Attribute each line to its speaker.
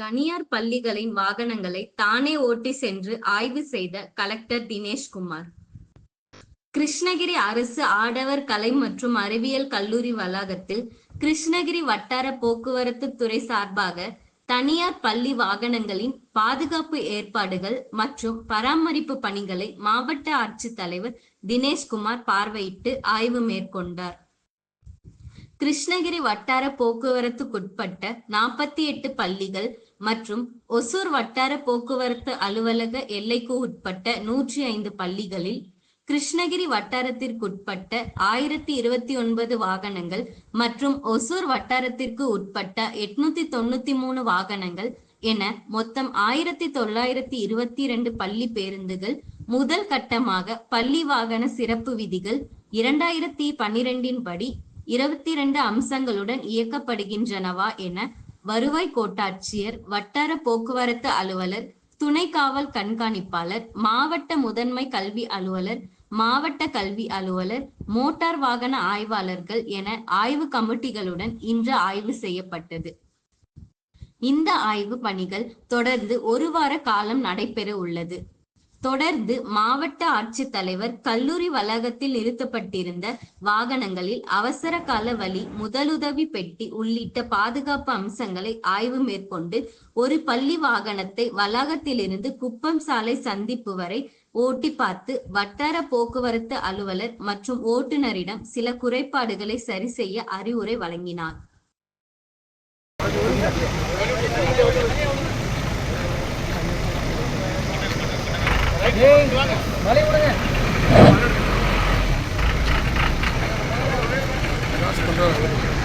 Speaker 1: தனியார் பள்ளிகளின் வாகனங்களை தானே ஓட்டி சென்று ஆய்வு செய்த கலெக்டர் தினேஷ்குமார் கிருஷ்ணகிரி அரசு ஆடவர் கலை மற்றும் அறிவியல் கல்லூரி வளாகத்தில் கிருஷ்ணகிரி வட்டார போக்குவரத்து துறை சார்பாக தனியார் பள்ளி வாகனங்களின் பாதுகாப்பு ஏற்பாடுகள் மற்றும் பராமரிப்பு பணிகளை மாவட்ட ஆட்சித்தலைவர் தினேஷ்குமார் பார்வையிட்டு ஆய்வு மேற்கொண்டார். கிருஷ்ணகிரி வட்டார போக்குவரத்துக்குட்பட்ட நாற்பத்தி எட்டு பள்ளிகள் மற்றும் ஒசூர் வட்டார போக்குவரத்து அலுவலக எல்லைக்கு உட்பட்ட நூற்றி ஐந்து பள்ளிகளில் கிருஷ்ணகிரி வட்டாரத்திற்குட்பட்ட ஆயிரத்தி இருபத்தி ஒன்பது வாகனங்கள் மற்றும் ஒசூர் வட்டாரத்திற்கு உட்பட்ட எட்நூத்தி தொண்ணூத்தி மூணு வாகனங்கள் என மொத்தம் ஆயிரத்தி தொள்ளாயிரத்தி இருபத்தி இரண்டு பள்ளி பேருந்துகள் முதல் கட்டமாக பள்ளி வாகன சிறப்பு விதிகள் இரண்டாயிரத்தி பன்னிரெண்டின் படி இருபத்தி இரண்டு அம்சங்களுடன் இயக்கப்படுகின்றனவா என வருவாய் கோட்டாட்சியர் வட்டார போக்குவரத்து அலுவலர் துணை காவல் கண்காணிப்பாளர் மாவட்ட முதன்மை கல்வி அலுவலர் மாவட்ட கல்வி அலுவலர் மோட்டார் வாகன ஆய்வாளர்கள் என ஆய்வு கமிட்டிகளுடன் இன்று ஆய்வு செய்யப்பட்டது. இந்த ஆய்வு பணிகள் தொடர்ந்து ஒரு வார காலம் நடைபெற உள்ளது. தொடர்ந்து மாவட்ட ஆட்சித்தலைவர் கல்லூரி வளாகத்தில் நிறுத்தப்பட்டிருந்த வாகனங்களில் அவசர கால வழி முதலுதவி பெட்டி உள்ளிட்ட பாதுகாப்பு அம்சங்களை ஆய்வு மேற்கொண்டு ஒரு பள்ளி வாகனத்தை வளாகத்திலிருந்து குப்பம் சாலை சந்திப்பு வரை ஓட்டி பார்த்து வட்டார போக்குவரத்து அலுவலர் மற்றும் ஓட்டுநரிடம் சில குறைபாடுகளை சரி செய்ய அறிவுரை வழங்கினார்.
Speaker 2: மலை விடுங்க.
Speaker 3: காசு